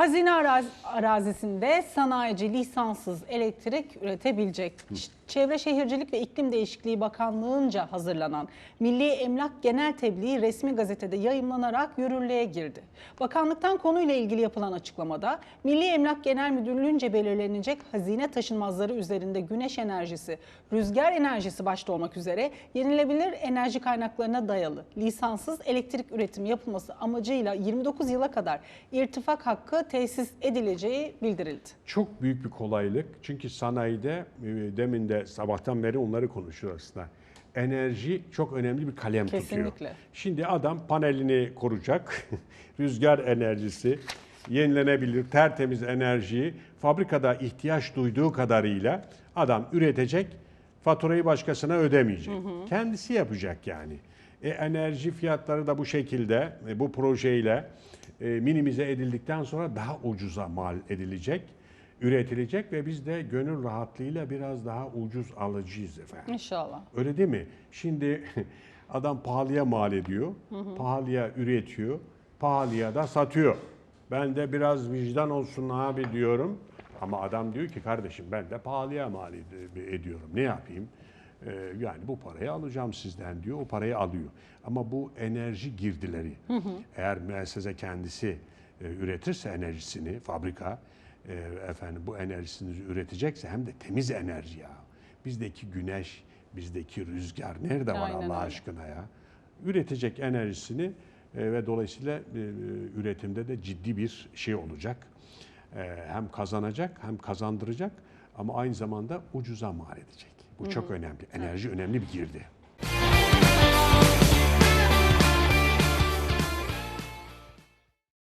Hazine araz- arazisinde sanayici lisanssız elektrik üretebilecek. Ç- Çevre Şehircilik ve İklim Değişikliği Bakanlığı'nca hazırlanan Milli Emlak Genel Tebliği resmi gazetede yayımlanarak yürürlüğe girdi. Bakanlıktan konuyla ilgili yapılan açıklamada Milli Emlak Genel Müdürlüğü'nce belirlenecek hazine taşınmazları üzerinde güneş enerjisi, rüzgar enerjisi başta olmak üzere yenilebilir enerji kaynaklarına dayalı lisanssız elektrik üretimi yapılması amacıyla 29 yıla kadar irtifak hakkı tesis edileceği bildirildi. Çok büyük bir kolaylık. Çünkü sanayide e, sabahtan beri onları konuşuyoruz aslında. Enerji çok önemli bir kalem tutuyor. Kesinlikle. Şimdi adam panelini koruyacak. Rüzgar enerjisi, yenilenebilir tertemiz enerjiyi fabrikada ihtiyaç duyduğu kadarıyla adam üretecek. Faturayı başkasına ödemeyecek. Kendisi yapacak yani. E, enerji fiyatları da bu şekilde e, bu projeyle e, minimize edildikten sonra daha ucuza mal edilecek, üretilecek ve biz de gönül rahatlığıyla biraz daha ucuz alacağız efendim. İnşallah. Öyle değil mi? Şimdi adam pahalıya mal ediyor, pahalıya üretiyor, pahalıya da satıyor. Ben de biraz vicdan olsun abi diyorum. Ama adam diyor ki kardeşim ben de pahalıya mal ed- ediyorum. Ne yapayım? Ee, yani bu parayı alacağım sizden diyor. O parayı alıyor. Ama bu enerji girdileri eğer müessese kendisi e, üretirse enerjisini fabrika e, efendim bu enerjisini üretecekse hem de temiz enerji ya. Bizdeki güneş, bizdeki rüzgar nerede var Aynen Allah öyle. aşkına ya? Üretecek enerjisini e, ve dolayısıyla e, üretimde de ciddi bir şey olacak. E, hem kazanacak hem kazandıracak ama aynı zamanda ucuza mal edecek. Bu çok önemli. Enerji önemli bir girdi.